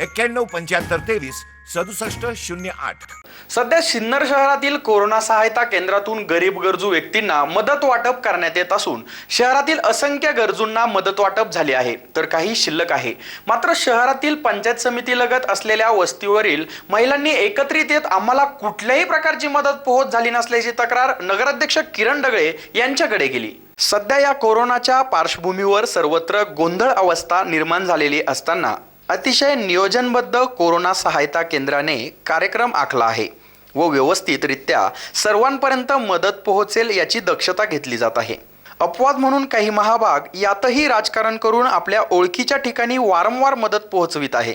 एक्क्याण्णव पंच्याहत्तर तेवीस सदुसष्ट शून्य आठ. सध्या सिन्नर शहरातील कोरोना सहायता केंद्रातून गरीब गरजू व्यक्तींना मदत वाटप करण्यात येत असून शहरातील असंख्य गरजूंना मदत वाटप झाली आहे तर काही शिल्लक आहे. मात्र शहरातील पंचायत समितीलगत असलेल्या वस्तीवरील महिलांनी एकत्रित येत आम्हाला कुठल्याही प्रकारची मदत पोहोच झाली नसल्याची तक्रार नगराध्यक्ष किरण डगळे यांच्याकडे गेली. सध्या या कोरोनाच्या पार्श्वभूमीवर सर्वत्र गोंधळ अवस्था निर्माण झालेली असताना अतिशय नियोजनबद्ध कोरोना सहायता केंद्राने कार्यक्रम आखला आहे व व्यवस्थितरित्या सर्वांपर्यंत मदत पोहोचेल याची दक्षता घेतली जात आहे. अपवाद म्हणून काही महाभाग यातही राजकारण करून आपल्या ओळखीच्या ठिकाणी वारंवार मदत पोहोचवित आहे.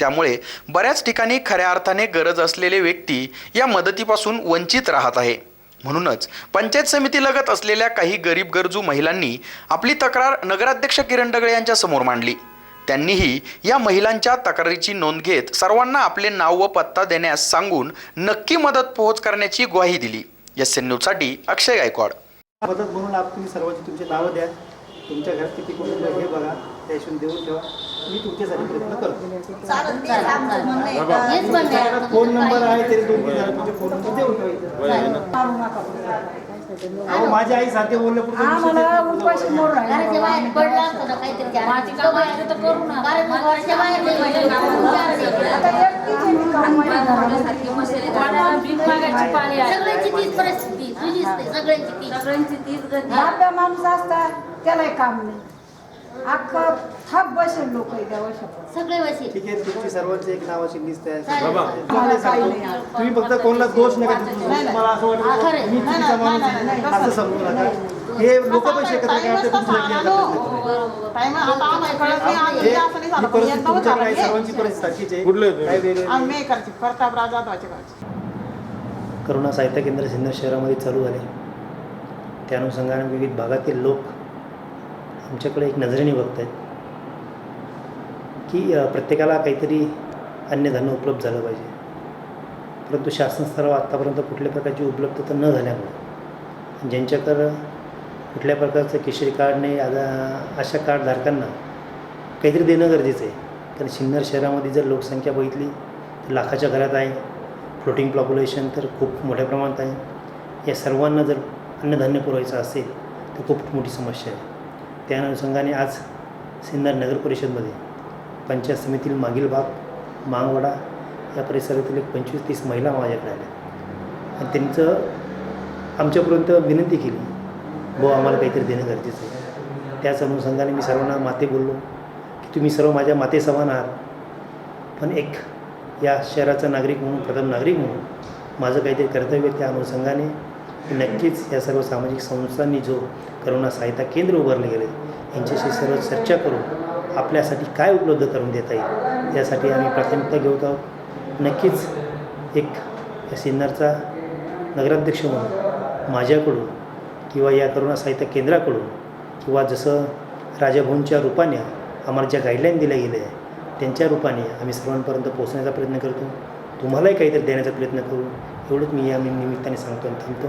त्यामुळे बऱ्याच ठिकाणी खऱ्या अर्थाने गरज असलेले व्यक्ती या मदतीपासून वंचित राहत आहे. म्हणूनच पंचायत समितीलगत असलेल्या काही गरीब गरजू महिलांनी आपली तक्रार नगराध्यक्ष किरण डगळे यांच्या समोर मांडली. त्यांनीही या महिलांच्या तक्रारीची नोंद घेत सर्वांना आपले नाव व पत्ता देण्यास सांगून नक्की मदत पोहोच करण्याची ग्वाही दिली. एस एन न्यूजसाठी अक्षय गायकवाड. मदत म्हणून आप तुम्ही सर्वांची तुमची नावं द्या. तुमच्या घरात किती कुटुंब आहे हे बघा त्या हिशोबाने देऊन ठेवा. मी तुमच्यासाठी प्रयत्न करतो. फोन नंबर आहे तरी दोन तुमचे फोन नंबर देऊन ठेवायचे माझ्या आई सारखे बोलले माझी. सगळ्यांची तीच परिस्थिती सगळ्यांची तीच. गती. माणूस असता. त्यालाही काम नाही. अख्खं थाप बसेल लोक त्या वर्षात सगळे ठीक आहे तुमची सर्वांची एक नावाची लिस्ट आहे तुम्ही फक्त कोणाला दोष नका देऊ. तुम्हाला असं हा, वाटतं खरं आहे. मी चुकीचा माणूस आहे, असं समजू नका. हे लोक पैसे एकत्र सर्वांची परिस्थिती सारखीच आहे वेगळं? नाही. करोना सहायता केंद्र सिन्नर शहरामध्ये चालू झाले. त्या अनुषंगाने विविध भागातील लोक आमच्याकडे एक नजरेने बघत आहेत की प्रत्येकाला काहीतरी अन्नधान्य उपलब्ध झालं पाहिजे. परंतु शासन स्तरावर आत्तापर्यंत कुठल्या प्रकारची उपलब्धता न झाल्यामुळे ज्यांच्याकडं कुठल्या प्रकारचं केशरी कार्ड नाही आता अशा कार्डधारकांना काहीतरी देणं गरजेचं आहे. कारण सिन्नर शहरामध्ये जर लोकसंख्या बघितली तर लाखाच्या घरात आहे. फ्लोटिंग पॉप्युलेशन तर खूप मोठ्या प्रमाणात आहे. या सर्वांना जर अन्नधान्य पुरवायचं असेल तर खूप मोठी समस्या आहे. त्या अनुषंगाने आज सिन्नर नगर परिषदमध्ये पंचायत समितीतील मागील भाग मांगवडा या परिसरातील एक पंचवीस तीस महिला माझ्याकडे आल्या. आणि त्यांचं आमच्यापर्यंत विनंती केली भाऊ आम्हाला काहीतरी देणं गरजेचं आहे. त्याच अनुषंगाने मी सर्वांना माते बोललो की तुम्ही सर्व माझ्या माते समान आहात. पण एक या शहराचा नागरिक म्हणून प्रथम नागरिक म्हणून माझं काहीतरी कर्तव्य त्या अनुषंगाने नक्कीच या सर्व सामाजिक संस्थांनी जो करोना सहायता केंद्र उभारले गेले यांच्याशी सर्व चर्चा करून आपल्यासाठी काय उपलब्ध करून देता येईल यासाठी आम्ही प्राथमिकता घेत आहोत. नक्कीच एक सिन्नरचा नगराध्यक्ष म्हणून माझ्याकडून किंवा या करोना साहित्य केंद्राकडून किंवा जसं राजाभाऊंच्या रूपाने आम्हाला ज्या गाईडलाईन दिल्या गेल्या आहेत त्यांच्या रूपाने आम्ही सर्वांपर्यंत पोहोचण्याचा प्रयत्न करतो. तुम्हालाही काहीतरी देण्याचा प्रयत्न करू. एवढंच मी या निमित्ताने सांगतो आणि थांबतो.